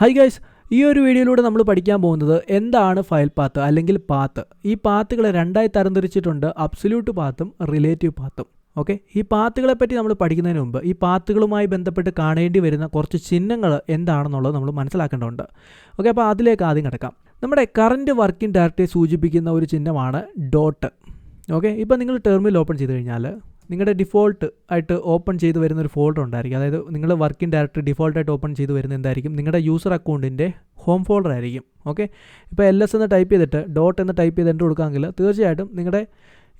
High guys ഈ ഒരു വീഡിയോയിലൂടെ നമ്മൾ പഠിക്കാൻ പോകുന്നത് എന്താണ് ഫയൽ പാത്ത് അല്ലെങ്കിൽ പാത്ത് ഈ പാത്തുകളെ രണ്ടായി തരംതിരിച്ചിട്ടുണ്ട് അബ്സല്യൂട്ട് പാത്തും റിലേറ്റീവ് പാത്തും ഓക്കെ ഈ പാത്തുകളെ പറ്റി നമ്മൾ പഠിക്കുന്നതിന് മുമ്പ് ഈ പാത്തുകളുമായി ബന്ധപ്പെട്ട് കാണേണ്ടി വരുന്ന കുറച്ച് ചിഹ്നങ്ങൾ എന്താണെന്നുള്ളത് നമ്മൾ മനസ്സിലാക്കേണ്ടതുണ്ട്. ഓക്കെ അപ്പോൾ അതിലേക്ക് ആദ്യം കിടക്കാം. നമ്മുടെ കറന്റ് വർക്കിംഗ് ഡയറക്ടറി സൂചിപ്പിക്കുന്ന ഒരു ചിഹ്നമാണ് ഡോട്ട് ഓക്കെ ഇപ്പോൾ നിങ്ങൾ ടെർമിൽ ഓപ്പൺ ചെയ്ത് കഴിഞ്ഞാൽ നിങ്ങളുടെ ഡിഫോൾട്ട് ആയിട്ട് ഓപ്പൺ ചെയ്ത് വരുന്ന ഒരു ഫോൾഡർ ഉണ്ടായിരിക്കും. അതായത് നിങ്ങൾ വർക്കിംഗ് ഡയറക്ടറി ഡിഫോൾട്ടായിട്ട് ഓപ്പൺ ചെയ്ത് വരുന്ന എന്തായിരിക്കും? നിങ്ങളുടെ യൂസർ അക്കൗണ്ടിന്റെ ഹോം ഫോൾഡർ ആയിരിക്കും. ഓക്കെ ഇപ്പോൾ എൽ എസ് എന്ന് ടൈപ്പ് ചെയ്തിട്ട് ഡോട്ട് എന്ന് ടൈപ്പ് ചെയ്ത് എന്റെ കൊടുക്കാമെങ്കിൽ തീർച്ചയായിട്ടും നിങ്ങളുടെ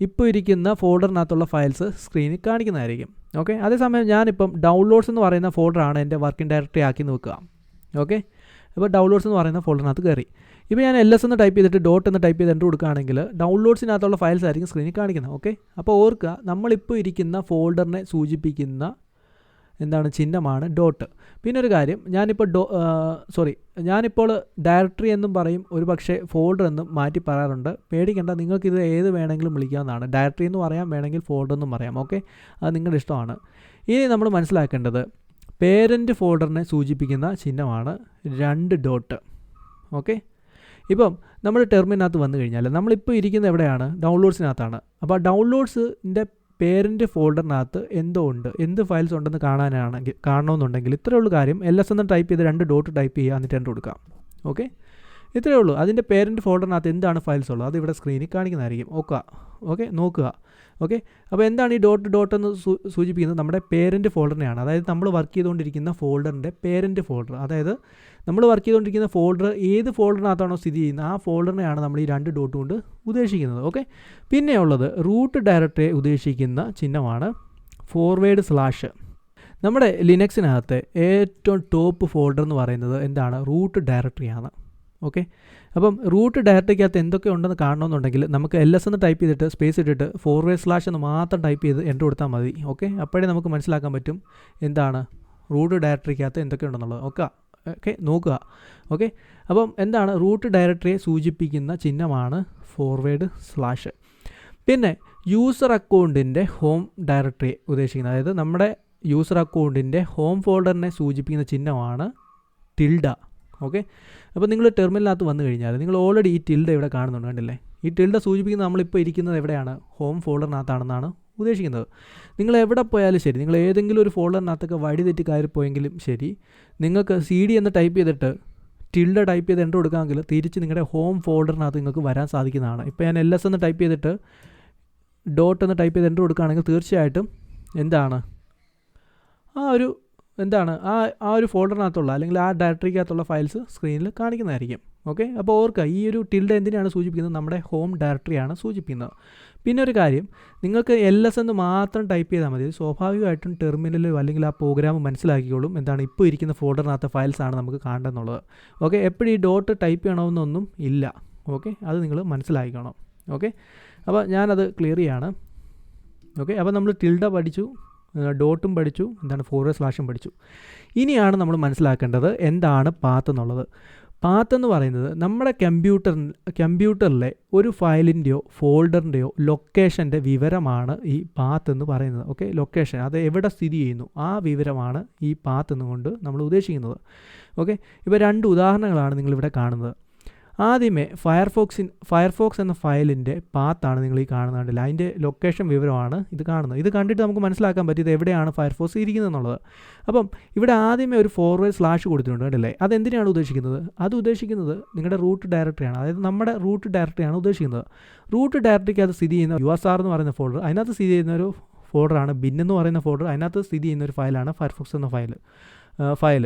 ഇപ്പോൾ ഇരിക്കുന്ന ഫോൾഡറിനകത്തുള്ള ഫയൽസ് സ്ക്രീനിൽ കാണിക്കുന്നതായിരിക്കും. ഓക്കെ അതേസമയം ഞാനിപ്പം ഡൗൺലോഡ്സ് എന്ന് പറയുന്ന ഫോൾഡറാണ് എന്റെ വർക്കിംഗ് ഡയറക്ടറി ആക്കി നോക്കുക. ഓക്കെ അപ്പോൾ ഡൗൺലോഡ്സ് എന്ന് പറയുന്ന ഫോൾഡറിനകത്ത് കയറി ഇപ്പോൾ ഞാൻ എൽ എസ് എന്ന് ടൈപ്പ് ചെയ്തിട്ട് ഡോട്ട് എന്ന് ടൈപ്പ് ചെയ്ത് എന്റർ കൊടുക്കുകയാണെങ്കിൽ ഡൗൺലോഡ്സിനകത്തുള്ള ഫയൽസ് ആയിരിക്കും സ്ക്രീനിൽ കാണിക്കുന്നത് ഓക്കെ അപ്പോൾ ഓർക്കുക നമ്മളിപ്പോൾ ഇരിക്കുന്ന ഫോൾഡറിനെ സൂചിപ്പിക്കുന്ന എന്താണ് ചിഹ്നമാണ് ഡോട്ട് പിന്നെ ഒരു കാര്യം ഞാനിപ്പോൾ ഡോ സോറി ഞാനിപ്പോൾ ഡയറക്ടറി എന്നും പറയും ഒരു പക്ഷേ ഫോൾഡർ എന്നും മാറ്റി പറയാറുണ്ട്. പേടിക്കേണ്ട നിങ്ങൾക്കിത് ഏത് വേണമെങ്കിലും വിളിക്കാവുന്നതാണ്. ഡയറക്ടറി എന്ന് പറയാം വേണമെങ്കിൽ ഫോൾഡർ എന്നും പറയാം ഓക്കെ അത് നിങ്ങളുടെ ഇഷ്ടമാണ്. ഇനി നമ്മൾ മനസ്സിലാക്കേണ്ടത് പേരന്റ് ഫോൾഡറിനെ സൂചിപ്പിക്കുന്ന ചിഹ്നമാണ് രണ്ട് ഡോട്ട് ഓക്കെ ഇപ്പം നമ്മൾ ടെർമിനകത്ത് വന്നു കഴിഞ്ഞാൽ നമ്മളിപ്പോൾ ഇരിക്കുന്ന എവിടെയാണ്? ഡൗൺലോഡ്സിനകത്താണ് അപ്പോൾ ഡൗൺലോഡ്സിന്റെ പേരന്റ് ഫോൾഡറിനകത്ത് എന്തോ ഉണ്ട്? എന്ത് ഫയൽസ് ഉണ്ടെന്ന് കാണാനാണെങ്കിൽ കാണണമെന്നുണ്ടെങ്കിൽ ഇത്രയുള്ള കാര്യം. എൽ എസ് എന്ന് ടൈപ്പ് ചെയ്ത് രണ്ട് ഡോട്ട് ടൈപ്പ് ചെയ്യുക എന്നിട്ട് എന്റെ കൊടുക്കാം ഓക്കെ ഇത്രയേ ഉള്ളൂ. അതിന്റെ പേരന്റ് ഫോൾഡറിനകത്ത് എന്താണ് ഫയൽസ് ഉള്ളത്? അത് ഇവിടെ സ്ക്രീനിൽ കാണിക്കുന്നതായിരിക്കും. ഓക്കുക ഓക്കെ? നോക്കുക. ഓക്കെ? അപ്പോൾ എന്താണ് ഈ ഡോട്ട് ഡോട്ട് എന്ന് സൂചിപ്പിക്കുന്നത്? നമ്മുടെ പേരന്റ് ഫോൾഡറിനെയാണ് അതായത് നമ്മൾ വർക്ക് ചെയ്തുകൊണ്ടിരിക്കുന്ന ഫോൾഡറിന്റെ പേരന്റ് ഫോൾഡർ അതായത് നമ്മൾ വർക്ക് ചെയ്തുകൊണ്ടിരിക്കുന്ന ഫോൾഡർ ഏത് ഫോൾഡറിനകത്താണോ സ്ഥിതി ചെയ്യുന്നത്? ആ ഫോൾഡറിനെയാണ് നമ്മൾ ഈ രണ്ട് ഡോട്ട് കൊണ്ട് ഉദ്ദേശിക്കുന്നത്. ഓക്കെ? പിന്നെ ഉള്ളത് റൂട്ട് ഡയറക്ടറെ ഉദ്ദേശിക്കുന്ന ചിഹ്നമാണ് ഫോർവേഡ് സ്ലാഷ് നമ്മുടെ ലിനക്സിനകത്തെ ഏറ്റവും ടോപ്പ് ഫോൾഡർ എന്ന് പറയുന്നത് എന്താണ്? റൂട്ട് ഡയറക്ടറിയാണ് ഓക്കെ? അപ്പം റൂട്ട് ഡയറക്ടറിക്കകത്ത് എന്തൊക്കെ ഉണ്ടെന്ന് കാണണമെന്നുണ്ടെങ്കിൽ നമുക്ക് എൽ എസ് എന്ന് ടൈപ്പ് ചെയ്തിട്ട് സ്പേസ് ഇട്ടിട്ട് ഫോർവേഡ് സ്ലാഷ് എന്ന് മാത്രം ടൈപ്പ് ചെയ്ത് എന്റർ കൊടുത്താൽ മതി. ഓക്കെ? അപ്പോഴേ നമുക്ക് മനസ്സിലാക്കാൻ പറ്റും എന്താണ് റൂട്ട് ഡയറക്ടറിക്കകത്ത് എന്തൊക്കെ ഉണ്ടെന്നുള്ളത്. ഓക്കെ? ഓക്കെ? നോക്കുക. ഓക്കെ? അപ്പം എന്താണ് റൂട്ട് ഡയറക്ടറിയെ സൂചിപ്പിക്കുന്ന ചിഹ്നമാണ് ഫോർവേഡ് സ്ലാഷ് പിന്നെ യൂസർ അക്കൗണ്ടിന്റെ ഹോം ഡയറക്ടറി ഉദ്ദേശിക്കുന്നത്. അതായത് നമ്മുടെ യൂസർ അക്കൗണ്ടിന്റെ ഹോം ഫോൾഡറിനെ സൂചിപ്പിക്കുന്ന ചിഹ്നമാണ് ടിൽഡ ഓക്കെ? അപ്പോൾ നിങ്ങൾ ടെർമിനലിനകത്ത് വന്നു കഴിഞ്ഞാൽ നിങ്ങൾ ഓൾറെഡി ഈ ടിൽഡ ഇവിടെ കാണുന്നുണ്ട് കണ്ടില്ലേ? ഈ ടിൽഡ സൂചിപ്പിക്കുന്നത് നമ്മളിപ്പോൾ ഇരിക്കുന്നത് എവിടെയാണ്? ഹോം ഫോൾഡറിനകത്താണെന്നാണ് ഉദ്ദേശിക്കുന്നത്. നിങ്ങൾ എവിടെ പോയാലും ശരി നിങ്ങൾ ഏതെങ്കിലും ഒരു ഫോൾഡറിനകത്തൊക്കെ വഴി തെറ്റി കയറിപ്പോയെങ്കിലും ശരി നിങ്ങൾക്ക് സി ഡി എന്ന് ടൈപ്പ് ചെയ്തിട്ട് ടിൽഡ ടൈപ്പ് ചെയ്ത് എന്റർ കൊടുക്കാമെങ്കിൽ തിരിച്ച് നിങ്ങളുടെ ഹോം ഫോൾഡറിനകത്ത് നിങ്ങൾക്ക് വരാൻ സാധിക്കുന്നതാണ്. ഇപ്പോൾ ഞാൻ എൽ എസ് എന്ന് ടൈപ്പ് ചെയ്തിട്ട് ഡോട്ട് എന്ന് ടൈപ്പ് ചെയ്ത് എന്റർ കൊടുക്കുകയാണെങ്കിൽ തീർച്ചയായിട്ടും എന്താണ്? ആ ഒരു എന്താണ്? ആ ആ ഒരു ഫോൾഡറിനകത്തുള്ള അല്ലെങ്കിൽ ആ ഡയറക്ടറിക്കകത്തുള്ള ഫയൽസ് സ്ക്രീനിൽ കാണിക്കുന്നതായിരിക്കും. ഓക്കെ? അപ്പോൾ ഓർക്കുക ഈ ഒരു ടിൽഡ് എന്തിനാണ് സൂചിപ്പിക്കുന്നത്? നമ്മുടെ ഹോം ഡയറക്ടറിയാണ് സൂചിപ്പിക്കുന്നത്. പിന്നെ ഒരു കാര്യം നിങ്ങൾക്ക് എൽ എസ് എന്ന് മാത്രം ടൈപ്പ് ചെയ്താൽ മതി. സ്വാഭാവികമായിട്ടും ടെർമിനലോ അല്ലെങ്കിൽ ആ പ്രോഗ്രാം മനസ്സിലാക്കിക്കോളും എന്താണ് ഇപ്പോൾ ഇരിക്കുന്ന ഫോൾഡറിനകത്തെ ഫയൽസ് ആണ് നമുക്ക് കാണേണ്ടതെന്നുള്ളത്. ഓക്കെ? എപ്പോഴും ഈ ഡോട്ട് ടൈപ്പ് ചെയ്യണമെന്നൊന്നും ഇല്ല. ഓക്കെ? അത് നിങ്ങൾ മനസ്സിലാക്കിക്കണം ഓക്കെ? അപ്പോൾ ഞാനത് ക്ലിയർ ചെയ്യാണ്. ഓക്കെ? അപ്പോൾ നമ്മൾ ടിൽഡ പഠിച്ചു. ഡോട്ടും പഠിച്ചു എന്താണ് ഫോർവേഡ് സ്ലാഷും പഠിച്ചു. ഇനിയാണ് നമ്മൾ മനസ്സിലാക്കേണ്ടത് എന്താണ് പാത്ത് എന്നുള്ളത്. പാത്ത് എന്ന് പറയുന്നത് നമ്മുടെ കമ്പ്യൂട്ടർ കമ്പ്യൂട്ടറിലെ ഒരു ഫയലിന്റെയോ ഫോൾഡറിന്റെയോ ലൊക്കേഷന്റെ വിവരമാണ് ഈ പാത്ത് എന്ന് പറയുന്നത്. ഓക്കെ ലൊക്കേഷൻ അത് എവിടെ സ്ഥിതി ചെയ്യുന്നു? ആ വിവരമാണ് ഈ പാത്ത് എന്നുകൊണ്ട് നമ്മൾ ഉദ്ദേശിക്കുന്നത്. ഓക്കെ ഇപ്പോൾ രണ്ട് ഉദാഹരണങ്ങളാണ് നിങ്ങളിവിടെ കാണുന്നത്. ആദ്യമേ ഫയർഫോക്സിൻ ഫയർഫോക്സ് എന്ന ഫയലിന്റെ പാത്താണ് നിങ്ങൾ ഈ കാണുന്നുണ്ടല്ലോ അതിന്റെ ലൊക്കേഷൻ വിവരമാണ് ഇത് കാണുന്നത്. ഇത് കണ്ടിട്ട് നമുക്ക് മനസ്സിലാക്കാൻ പറ്റും ഇത് എവിടെയാണ് ഫയർഫോക്സ് ഇരിക്കുന്നത് എന്നുള്ളത് അപ്പം ഇവിടെ ആദ്യമേ ഒരു ഫോർവേഡ് സ്ലാഷ് കൊടുത്തിട്ടുണ്ട് കണ്ടല്ലേ? അതെന്തിനാണ് ഉദ്ദേശിക്കുന്നത്? അത് ഉദ്ദേശിക്കുന്നത് നിങ്ങളുടെ റൂട്ട് ഡയറക്ടറിയാണ് അതായത് നമ്മുടെ റൂട്ട് ഡയറക്ടറിയാണ് ഉദ്ദേശിക്കുന്നത്. റൂട്ട് ഡയറക്ടറിക്ക് അത് സ്ഥിതി ചെയ്യുന്ന യു എസ് ആർ എന്ന് പറയുന്ന ഫോൾഡർ അതിനകത്ത് സ്ഥിതി ചെയ്യുന്ന ഒരു ഫോൾഡറാണ് ബിൻ എന്ന് പറയുന്ന ഫോൾഡർ അതിനകത്ത് സ്ഥിതി ചെയ്യുന്ന ഒരു ഫയലാണ് ഫയർഫോക്സ് എന്ന ഫയൽ ഫയൽ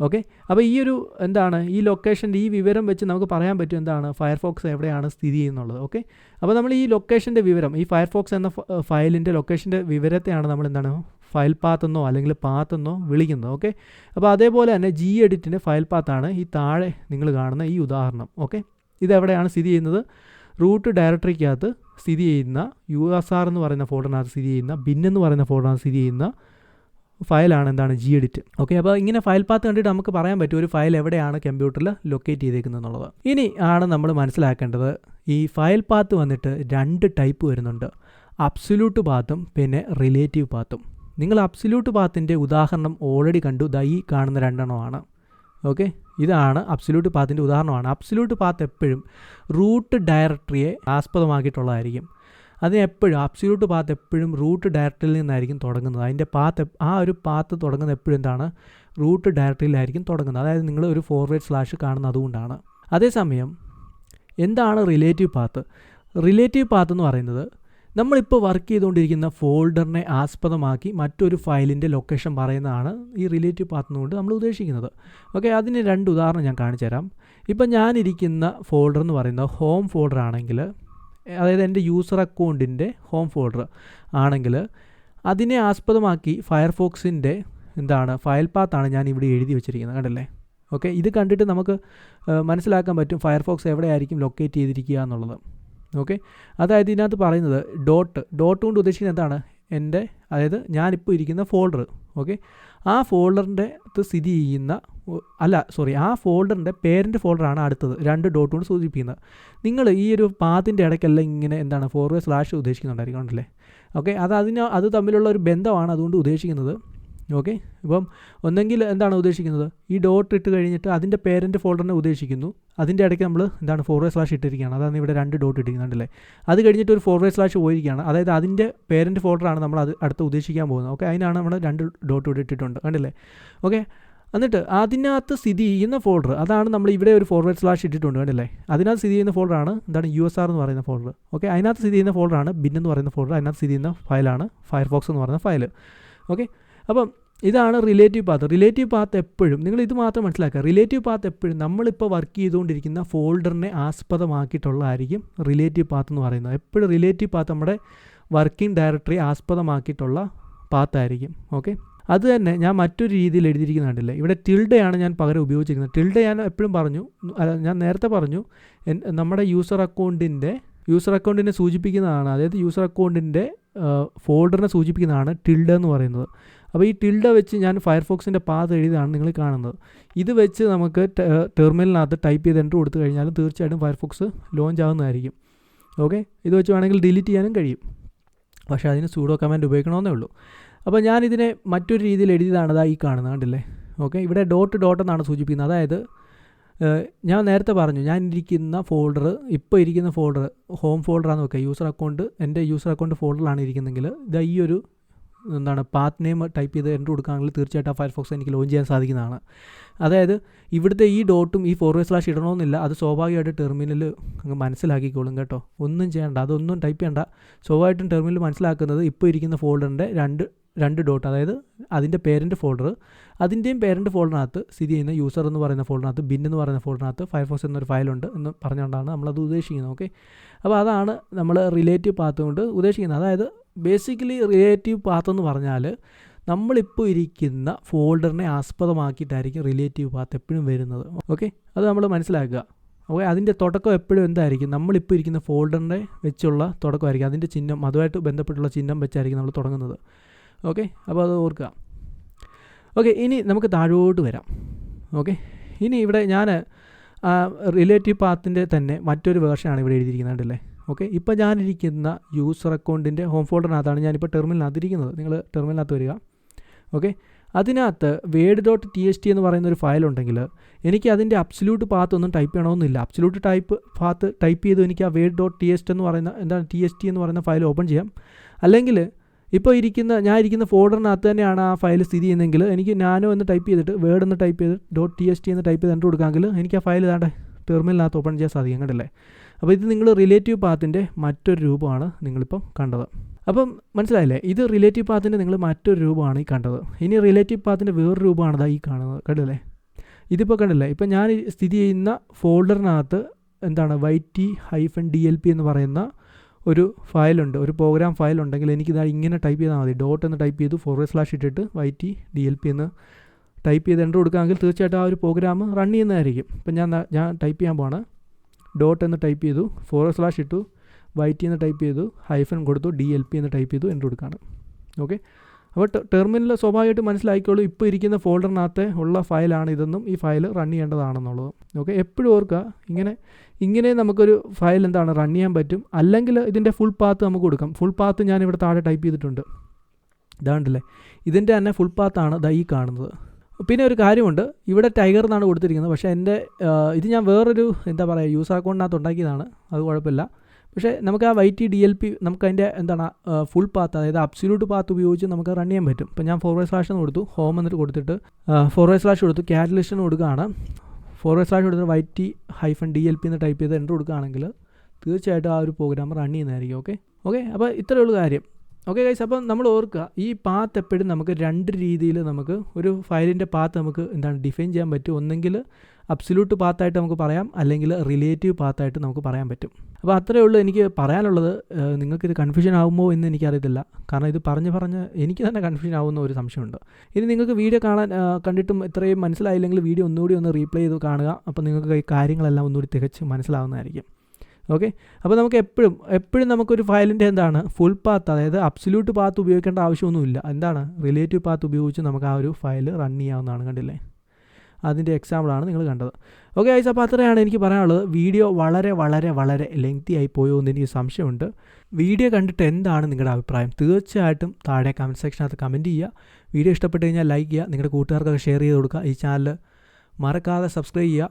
ഓക്കെ? അപ്പോൾ ഈ ഒരു എന്താണ് ഈ ലൊക്കേഷന്റെ ഈ വിവരം വെച്ച് നമുക്ക് പറയാൻ പറ്റും എന്താണ് ഫയർഫോക്സ് എവിടെയാണ് സ്ഥിതി ചെയ്യുന്നുള്ളത് ഓക്കെ? അപ്പോൾ നമ്മൾ ഈ ലൊക്കേഷന്റെ വിവരം ഈ ഫയർഫോക്സ് എന്ന ഫയലിന്റെ ലൊക്കേഷന്റെ വിവരത്തെയാണ് നമ്മൾ എന്താണ് ഫയൽ പാത്തെന്നോ അല്ലെങ്കിൽ പാത്തെന്നോ വിളിക്കുന്നത് ഓക്കെ? അപ്പോൾ അതേപോലെ തന്നെ ജി എഡിറ്റിന്റെ ഫയൽ പാത്താണ് ഈ താഴെ നിങ്ങൾ കാണുന്ന ഈ ഉദാഹരണം ഓക്കെ? ഇതെവിടെയാണ് സ്ഥിതി ചെയ്യുന്നത്? റൂട്ട് ഡയറക്ടറിക്കകത്ത് സ്ഥിതി ചെയ്യുന്ന യു എസ് ആർ എന്ന് പറയുന്ന ഫോൾഡറിനകത്ത് സ്ഥിതി ചെയ്യുന്ന ബിൻ പറയുന്ന ഫോൾഡറിനകത്ത് സ്ഥിതി ചെയ്യുന്ന ഫയലാണ് എന്താണ് ജി എഡിറ്റ് ഓക്കെ അപ്പോൾ ഇങ്ങനെ ഫയൽ പാത്ത് കണ്ടിട്ട് നമുക്ക് പറയാൻ പറ്റും ഒരു ഫയൽ എവിടെയാണ് കമ്പ്യൂട്ടറിൽ ലൊക്കേറ്റ് ചെയ്തേക്കുന്നത് എന്നുള്ളത് ഇനി ആണ് നമ്മൾ മനസ്സിലാക്കേണ്ടത് ഈ ഫയൽ പാത്ത് വന്നിട്ട് രണ്ട് ടൈപ്പ് വരുന്നുണ്ട്. അബ്സുലൂട്ട് പാത്തും പിന്നെ റിലേറ്റീവ് പാത്തും നിങ്ങൾ അബ്സുലൂട്ട് പാത്തിന്റെ ഉദാഹരണം ഓൾറെഡി കണ്ടു. ദാ കാണുന്ന രണ്ടെണ്ണമാണ്. ഓക്കെ ഇതാണ് അബ്സുലൂട്ട് പാത്തിന്റെ ഉദാഹരണമാണ്. അബ്സുലൂട്ട് പാത്ത് എപ്പോഴും റൂട്ട് ഡയറക്ടറിയെ ആസ്പദമാക്കിയിട്ടുള്ളതായിരിക്കും. അതിന് എപ്പോഴും അബ്സല്യൂട്ട് പാത്ത് എപ്പോഴും റൂട്ട് ഡയറക്ടറിൽ നിന്നായിരിക്കും തുടങ്ങുന്നത്. അതിന്റെ പാത്ത് ആ ഒരു പാത്ത് തുടങ്ങുന്നത് എപ്പോഴും എന്താണ്? റൂട്ട് ഡയറക്ടറിയിലായിരിക്കും തുടങ്ങുന്നത്. അതായത് നിങ്ങൾ ഒരു ഫോർവേഡ് സ്ലാഷ് കാണുന്നത് അതുകൊണ്ടാണ്. അതേസമയം എന്താണ് റിലേറ്റീവ് പാത്ത് റിലേറ്റീവ് പാത്ത് എന്ന് പറയുന്നത് നമ്മളിപ്പോൾ വർക്ക് ചെയ്തുകൊണ്ടിരിക്കുന്ന ഫോൾഡറിനെ ആസ്പദമാക്കി മറ്റൊരു ഫയലിന്റെ ലൊക്കേഷൻ പറയുന്നതാണ് ഈ റിലേറ്റീവ് പാത്ത് എന്നുകൊണ്ട് നമ്മൾ ഉദ്ദേശിക്കുന്നത്. ഓക്കെ അതിന് രണ്ട് ഉദാഹരണം ഞാൻ കാണിച്ചു തരാം ഇപ്പം ഞാനിരിക്കുന്ന ഫോൾഡർ എന്ന് പറയുന്നത് ഹോം ഫോൾഡർ ആണെങ്കിൽ അതായത് എന്റെ യൂസർ അക്കൗണ്ടിന്റെ ഹോം ഫോൾഡർ ആണെങ്കിൽ അതിനെ ആസ്പദമാക്കി ഫയർഫോക്സിന്റെ എന്താണ് ഫയൽ പാത്താണ് ഞാൻ ഇവിടെ എഴുതി വെച്ചിരിക്കുന്നത് കണ്ടല്ലേ? ഓക്കെ ഇത് കണ്ടിട്ട് നമുക്ക് മനസ്സിലാക്കാൻ പറ്റും ഫയർഫോക്സ് എവിടെയായിരിക്കും ലൊക്കേറ്റ് ചെയ്തിരിക്കുക എന്നുള്ളത്. ഓക്കെ അതായത് ഇതിനകത്ത് പറയുന്നത് ഡോട്ട് ഡോട്ട് കൊണ്ട് ഉദ്ദേശിക്കുന്നത് എന്താണ്? എന്റെ അതായത് ഞാനിപ്പോൾ ഇരിക്കുന്ന ഫോൾഡർ ഓക്കെ ആ ഫോൾഡറിന്റെ സ്ഥിതി ചെയ്യുന്ന അല്ല സോറി ആ ഫോൾഡറിന്റെ പേരന്റ് ഫോൾഡറാണ് അടുത്തത്. രണ്ട് ഡോട്ട് കൊണ്ട് സൂചിപ്പിക്കുന്നത്. നിങ്ങൾ ഈ ഒരു പാത്തിന്റെ ഇടയ്ക്കെല്ലാം ഇങ്ങനെ എന്താണ് ഫോർവേഡ് സ്ലാഷ് ഉദ്ദേശിക്കുന്നുണ്ടായിരിക്കും ഓക്കെ അത് അതിന് അത് തമ്മിലുള്ള ഒരു ബന്ധമാണ് അതുകൊണ്ട് ഉദ്ദേശിക്കുന്നത്. ഓക്കെ ഇപ്പം ഒന്നെങ്കിൽ എന്താണ് ഉദ്ദേശിക്കുന്നത്? ഈ ഡോട്ട് ഇട്ട് കഴിഞ്ഞിട്ട് അതിന്റെ പേരന്റ് ഫോൾഡറിനെ ഉദ്ദേശിക്കുന്നു. അതിന്റെ ഇടയ്ക്ക് നമ്മൾ എന്താണ് ഫോർവേഡ് സ്ലാഷ് ഇട്ടിരിക്കുകയാണ്. അതാണ് ഇവിടെ രണ്ട് ഡോട്ട് ഇട്ടിരിക്കുന്നുണ്ടല്ലേ അത് കഴിഞ്ഞിട്ട് ഒരു ഫോർവേഡ് സ്ലാഷ് പോയിരിക്കുകയാണ്. അതായത് അതിന്റെ പേരന്റ് ഫോൾഡറാണ് നമ്മൾ അത് അടുത്ത് ഉദ്ദേശിക്കാൻ പോകുന്നത്. ഓക്കെ അതിനാണ് നമ്മൾ രണ്ട് ഡോട്ട് ഇവിടെ ഇട്ടിട്ടുണ്ട് കണ്ടില്ലേ? ഓക്കെ എന്നിട്ട് അതിനകത്ത് സ്ഥിതി ചെയ്യുന്ന ഫോൾഡർ അതാണ് നമ്മൾ ഇവിടെ ഒരു ഫോർവേഡ് സ്ലാഷ് ഇട്ടിട്ടുണ്ട് കണ്ടില്ലേ? അതിനകത്ത് സ്ഥിതി ചെയ്യുന്ന ഫോൾഡറാണ് എന്താണ് യു എസ് ആർ എന്ന് പറയുന്ന ഫോൾഡർ ഓക്കെ അതിനകത്ത് സ്ഥിതി ചെയ്യുന്ന ഫോൾഡറാണ് ബിൻ എന്ന് പറയുന്ന ഫോൾഡർ അതിനകത്ത് സ്ഥിതി ചെയ്യുന്ന ഫയലാണ് ഫയർഫോക്സ് എന്ന് പറയുന്ന ഫയൽ ഓക്കെ അപ്പം ഇതാണ് റിലേറ്റീവ് പാത്ത് റിലേറ്റീവ് പാത്ത് എപ്പോഴും നിങ്ങൾ ഇത് മാത്രം മനസ്സിലാക്കുക റിലേറ്റീവ് പാത്ത് എപ്പോഴും നമ്മളിപ്പോൾ വർക്ക് ചെയ്തുകൊണ്ടിരിക്കുന്ന ഫോൾഡറിനെ ആസ്പദമാക്കിയിട്ടുള്ളതായിരിക്കും റിലേറ്റീവ് പാത്ത് എന്ന് പറയുന്നത്. എപ്പോഴും റിലേറ്റീവ് പാത്ത് നമ്മുടെ വർക്കിംഗ് ഡയറക്ടറി ആസ്പദമാക്കിയിട്ടുള്ള പാത്തായിരിക്കും ഓക്കെ അത് തന്നെ ഞാൻ മറ്റൊരു രീതിയിൽ എഴുതിയിരിക്കുന്ന കണ്ടില്ലേ? ഇവിടെ ടിൽഡയാണ് ഞാൻ പകരം ഉപയോഗിച്ചിരിക്കുന്നത്. ടിൽഡ ഞാൻ എപ്പോഴും പറഞ്ഞു ഞാൻ നേരത്തെ പറഞ്ഞു നമ്മുടെ യൂസർ അക്കൗണ്ടിന്റെ യൂസർ അക്കൗണ്ടിനെ സൂചിപ്പിക്കുന്നതാണ് അതായത് യൂസർ അക്കൗണ്ടിന്റെ ഫോൾഡറിനെ സൂചിപ്പിക്കുന്നതാണ് ടിൽഡ എന്ന് പറയുന്നത്. അപ്പോൾ ഈ ടിൽഡ വെച്ച് ഞാൻ ഫയർഫോക്സിന്റെ പാത എഴുതിയതാണ് നിങ്ങൾ കാണുന്നത്. ഇത് വെച്ച് നമുക്ക് ടെർമിനലിനകത്ത് ടൈപ്പ് ചെയ്ത് എന്റർ കൊടുത്തു കഴിഞ്ഞാൽ തീർച്ചയായിട്ടും ഫയർഫോക്സ് ലോഞ്ച് ആവുന്നതായിരിക്കും. ഓക്കെ ഇത് വെച്ച് വേണമെങ്കിൽ ഡിലീറ്റ് ചെയ്യാനും കഴിയും. പക്ഷേ അതിന് സൂഡോ കമാൻഡ് ഉപയോഗിക്കണമെന്നേ ഉള്ളൂ. അപ്പോൾ ഞാനിതിനെ മറ്റൊരു രീതിയിൽ എഴുതിയതാണ് അതാ ഈ കാണുന്നത് കണ്ടില്ലേ? ഓക്കെ ഇവിടെ ഡോട്ട് ഡോട്ട് എന്നാണ് സൂചിപ്പിക്കുന്നത്. അതായത് ഞാൻ നേരത്തെ പറഞ്ഞു ഞാൻ ഇരിക്കുന്ന ഫോൾഡർ ഇപ്പോൾ ഇരിക്കുന്ന ഫോൾഡർ ഹോം ഫോൾഡറാന്ന് വെക്കുക. യൂസർ അക്കൗണ്ട് എന്റെ യൂസർ അക്കൗണ്ട് ഫോൾഡറിലാണ് ഇരിക്കുന്നതെങ്കിൽ ഇതാ ഈ ഒരു എന്താണ് പാത്ത് നെയിം ടൈപ്പ് ചെയ്ത് എന്റർ കൊടുക്കുകയാണെങ്കിൽ തീർച്ചയായിട്ടും ആ ഫയർഫോക്സ് എനിക്ക് ലോഞ്ച് ചെയ്യാൻ സാധിക്കുന്നതാണ്. അതായത് ഇവിടുത്തെ ഈ ഡോട്ടും ഈ ഫോർവേഡ് സ്ലാഷ് ഇടണമെന്നില്ല. അത് സ്വാഭാവികമായിട്ട് ടെർമിനലിൽ അങ്ങ് മനസ്സിലാക്കിക്കോളും കേട്ടോ. ഒന്നും ചെയ്യണ്ട. അതൊന്നും ടൈപ്പ് ചെയ്യണ്ട. സ്വാഭാവികമായിട്ടും ടെർമിനൽ മനസ്സിലാക്കുന്നത് ഇപ്പോൾ ഇരിക്കുന്ന ഫോൾഡറിന്റെ രണ്ട് രണ്ട് ഡോട്ട് അതായത് അതിന്റെ പേരന്റ് ഫോൾഡർ അതിന്റെയും പേരന്റ് ഫോൾഡറിനകത്ത് സ്ഥിതി ചെയ്യുന്ന യൂസർ എന്ന് പറയുന്ന ഫോൾഡറിനകത്ത് ബിൻ എന്ന് പറയുന്ന ഫോൾഡറിനകത്ത് ഫയർഫോക്സ് എന്നൊരു ഫയലുണ്ട് എന്ന് പറഞ്ഞുകൊണ്ടാണ് നമ്മളത് ഉദ്ദേശിക്കുന്നത് ഓക്കെ അപ്പോൾ അതാണ് നമ്മൾ റിലേറ്റീവ് പാത്ത് കൊണ്ട് ഉദ്ദേശിക്കുന്നത്. അതായത് ബേസിക്കലി റിലേറ്റീവ് പാത്ത് എന്ന് പറഞ്ഞാൽ നമ്മളിപ്പോൾ ഇരിക്കുന്ന ഫോൾഡറിനെ ആസ്പദമാക്കിയിട്ടായിരിക്കും റിലേറ്റീവ് പാത്ത് എപ്പോഴും വരുന്നത് ഓക്കെ അത് നമ്മൾ മനസ്സിലാക്കുക. ഓക്കെ അതിന്റെ തുടക്കം എപ്പോഴും എന്തായിരിക്കും? നമ്മളിപ്പോൾ ഇരിക്കുന്ന ഫോൾഡറിനെ വെച്ചുള്ള തുടക്കമായിരിക്കും. അതിന്റെ ചിഹ്നം അതുമായിട്ട് ബന്ധപ്പെട്ടുള്ള ചിഹ്നം വെച്ചായിരിക്കും നമ്മൾ തുടങ്ങുന്നത്. ഓക്കെ? അപ്പോൾ അത് ഓർക്കുക. ഓക്കെ ഇനി നമുക്ക് താഴോട്ട് വരാം. ഓക്കെ? ഇനി ഇവിടെ ഞാൻ റിലേറ്റീവ് പാത്തിന്റെ തന്നെ മറ്റൊരു വേർഷനാണ് ഇവിടെ എഴുതിയിരിക്കുന്നത് അല്ലേ ഓക്കെ? ഇപ്പോൾ ഞാനിരിക്കുന്ന യൂസർ അക്കൗണ്ടിന്റെ ഹോം ഫോൾഡറിനകത്താണ് ഞാനിപ്പോൾ ടെർമിനലിനകത്ത് ഇരിക്കുന്നത് നിങ്ങൾ ടെർമിനലിനകത്ത് വരിക. ഓക്കെ? അതിനകത്ത് word dot T S T എന്ന് പറയുന്ന ഒരു ഫയൽ ഉണ്ടെങ്കിൽ എനിക്ക് അതിന്റെ അബ്സല്യൂട്ട് പാത്ത് ഒന്നും ടൈപ്പ് ചെയ്യണമെന്നില്ല. അബ്സല്യൂട്ട് ടൈപ്പ് പാത്ത് ടൈപ്പ് ചെയ്ത് എനിക്ക് ആ word dot T S T എന്ന് പറയുന്ന എന്താണ് ടി എസ് ടി എന്ന് പറയുന്ന ഫയൽ ഓപ്പൺ ചെയ്യാം. അല്ലെങ്കിൽ ഇപ്പോൾ ഇരിക്കുന്ന ഞാൻ ഇരിക്കുന്ന ഫോൾഡറിനകത്ത് തന്നെയാണ് ആ ഫയൽ സ്ഥിതി ചെയ്യുന്നതെങ്കിൽ എനിക്ക് നാനോ എന്ന് ടൈപ്പ് ചെയ്തിട്ട് വേർഡ് എന്ന് ടൈപ്പ് ചെയ്ത് ഡോട്ട് ടി എസ് ടി എന്ന് ടൈപ്പ് ചെയ്ത് കണ്ടു കൊടുക്കാമെങ്കിൽ എനിക്ക് ആ ഫയൽ ഇതാണ്ട് ടെർമിനലിനകത്ത് ഓപ്പൺ ചെയ്യാൻ സാധിക്കും. കണ്ടല്ലേ? അപ്പോൾ ഇത് നിങ്ങൾ റിലേറ്റീവ് പാത്തിന്റെ മറ്റൊരു രൂപമാണ് നിങ്ങളിപ്പം കണ്ടത്. അപ്പം മനസ്സിലായില്ലേ? ഇത് റിലേറ്റീവ് പാത്തിന്റെ നിങ്ങൾ മറ്റൊരു രൂപമാണ് ഈ കണ്ടത്. ഇനി റിലേറ്റീവ് പാത്തിന്റെ വേറൊരു രൂപമാണ് ഈ കാണുന്നത്. കണ്ടില്ലേ? ഇതിപ്പോൾ കണ്ടില്ലേ? ഇപ്പം ഞാൻ സ്ഥിതി ചെയ്യുന്ന ഫോൾഡറിനകത്ത് എന്താണ് Y T hyphen D L P എന്ന് പറയുന്ന ഒരു ഫയലുണ്ട് ഒരു പ്രോഗ്രാം ഫയൽ ഉണ്ടെങ്കിൽ എനിക്കിത് ഇങ്ങനെ ടൈപ്പ് ചെയ്താൽ മതി. ഡോട്ട് എന്ന് ടൈപ്പ് ചെയ്തു ഫോർവേഡ് സ്ലാഷ് ഇട്ടിട്ട് Y T D L P എന്ന് ടൈപ്പ് ചെയ്ത് എന്റർ കൊടുക്കുകയാണെങ്കിൽ തീർച്ചയായിട്ടും ആ ഒരു പ്രോഗ്രാം റൺ ചെയ്യുന്നതായിരിക്കും. ഇപ്പം ഞാൻ ഞാൻ ടൈപ്പ് ചെയ്യാൻ പോവാണ്. ഡോട്ട് എന്ന് ടൈപ്പ് ചെയ്തു ഫോർവേഡ് സ്ലാഷ് ഇട്ടു വൈ ടി എന്ന് ടൈപ്പ് ചെയ്തു ഹൈഫൻ കൊടുത്തു ഡി എൽ പി എന്ന് ടൈപ്പ് ചെയ്തു എന്റർ കൊടുക്കുകയാണ്. ഓക്കെ അപ്പോൾ ടെർമിനൽ സ്വാഭാവികമായിട്ട് മനസ്സിലാക്കിക്കോളൂ ഇപ്പോൾ ഇരിക്കുന്ന ഫോൾഡറിനകത്ത് ഉള്ള ഫയലാണ് ഇതെന്നും ഈ ഫയൽ റൺ ചെയ്യേണ്ടതാണെന്നുള്ളത്. ഓക്കെ എപ്പോഴും ഓർക്കുക ഇങ്ങനെ ഇങ്ങനെ നമുക്കൊരു ഫയൽ എന്താണ് റൺ ചെയ്യാൻ പറ്റും അല്ലെങ്കിൽ ഇതിന്റെ ഫുൾ പാത്ത് നമുക്ക് കൊടുക്കാം. ഫുൾ പാത്ത് ഞാൻ ഇവിടെ താഴെ ടൈപ്പ് ചെയ്തിട്ടുണ്ട്. ഇതാണ്ടല്ലേ? ഇതിന്റെ തന്നെ ഫുൾ പാത്താണ് ദാ ഈ കാണുന്നത്. പിന്നെ ഒരു കാര്യമുണ്ട് ഇവിടെ ടൈഗർ എന്നാണ് കൊടുത്തിരിക്കുന്നത് പക്ഷേ എന്റെ ഇത് ഞാൻ വേറൊരു എന്താ പറയുക യൂസ് അക്കൗണ്ടിനകത്ത് ഉണ്ടാക്കിയതാണ് അത് കുഴപ്പമില്ല. പക്ഷേ നമുക്ക് ആ Y T D L P നമുക്ക് അതിന്റെ എന്താണ് ഫുൾ പാത്ത് അതായത് അബ്സല്യൂട്ട് പാത്ത് ഉപയോഗിച്ച് നമുക്ക് റൺ ചെയ്യാൻ പറ്റും. ഇപ്പോൾ ഞാൻ ഫോർവേഡ് സ്ലാഷ് എന്ന് കൊടുത്തു ഹോം എന്നിട്ട് കൊടുത്തിട്ട് ഫോർവേഡ് സ്ലാഷ് കൊടുത്തു കാറ്റലിസ്റ്റ് എന്ന് കൊടുക്കുകയാണ്. ഫോർവേഡ് സ്ലാഷ് കൊടുത്തിട്ട് Y T hyphen D L P എന്ന് ടൈപ്പ് ചെയ്ത് എന്റർ കൊടുക്കുകയാണെങ്കിൽ തീർച്ചയായിട്ടും ആ ഒരു പ്രോഗ്രാം റൺ ചെയ്യുന്നതായിരിക്കും ഓക്കെ ഓക്കെ അപ്പോൾ ഇത്രയേ ഉള്ളൂ കാര്യം. ഓക്കെ ഗൈസ് അപ്പം നമ്മൾ ഓർക്കുക ഈ പാത്ത് എപ്പോഴും നമുക്ക് രണ്ട് രീതിയിൽ നമുക്ക് ഒരു ഫയലിന്റെ പാത്ത് നമുക്ക് എന്താണ് ഡിഫൈൻ ചെയ്യാൻ പറ്റും. ഒന്നെങ്കിൽ അബ്സല്യൂട്ട് പാത്തായിട്ട് നമുക്ക് പറയാം അല്ലെങ്കിൽ റിലേറ്റീവ് പാത്തായിട്ട് നമുക്ക് പറയാൻ പറ്റും. അപ്പോൾ അത്രയേ ഉള്ളൂ എനിക്ക് പറയാനുള്ളത്. നിങ്ങൾക്കിത് കൺഫ്യൂഷൻ ആകുമോ എന്ന് എനിക്കറിയത്തില്ല. കാരണം ഇത് പറഞ്ഞ് പറഞ്ഞ് എനിക്ക് തന്നെ കൺഫ്യൂഷൻ ആവുന്ന ഒരു സംശയമുണ്ട്. ഇനി നിങ്ങൾക്ക് വീഡിയോ കാണാൻ കണ്ടിട്ടും ഇത്രയും മനസ്സിലായില്ലെങ്കിൽ വീഡിയോ ഒന്നുകൂടി ഒന്ന് റീപ്ലേ ചെയ്ത് കാണുക. അപ്പോൾ നിങ്ങൾക്ക് ഈ കാര്യങ്ങളെല്ലാം ഒന്നുകൂടി തികച്ച് മനസ്സിലാവുന്നതായിരിക്കും. ഓക്കെ? അപ്പോൾ നമുക്ക് എപ്പോഴും എപ്പോഴും നമുക്കൊരു ഫയലിന്റെ എന്താണ് ഫുൾ പാത്ത് അതായത് അബ്സല്യൂട്ട് പാത്ത് ഉപയോഗിക്കേണ്ട ആവശ്യമൊന്നുമില്ല. എന്താണ്? റിലേറ്റീവ് പാത്ത് ഉപയോഗിച്ച് നമുക്ക് ആ ഒരു ഫയൽ റൺ ചെയ്യാവുന്നതാണ്. കണ്ടില്ലേ? അതിന്റെ എക്സാമ്പിളാണ് നിങ്ങൾ കണ്ടത്. ഓക്കെ ഐസ് അപ്പോൾ അത്രയാണ് എനിക്ക് പറയാനുള്ളത്. വീഡിയോ വളരെ വളരെ വളരെ ലെങ്തി ആയി പോയോ എന്ന് എനിക്ക് സംശയമുണ്ട്. വീഡിയോ കണ്ടിട്ട് എന്താണ് നിങ്ങളുടെ അഭിപ്രായം? തീർച്ചയായിട്ടും താഴെ കമന്റ് സെക്ഷനകത്ത് കമന്റ് ചെയ്യുക. വീഡിയോ ഇഷ്ടപ്പെട്ട് കഴിഞ്ഞാൽ ലൈക്ക് ചെയ്യുക. നിങ്ങളുടെ കൂട്ടുകാർക്കൊക്കെ ഷെയർ ചെയ്ത് കൊടുക്കുക ഈ ചാനൽ മറക്കാതെ സബ്സ്ക്രൈബ് ചെയ്യുക.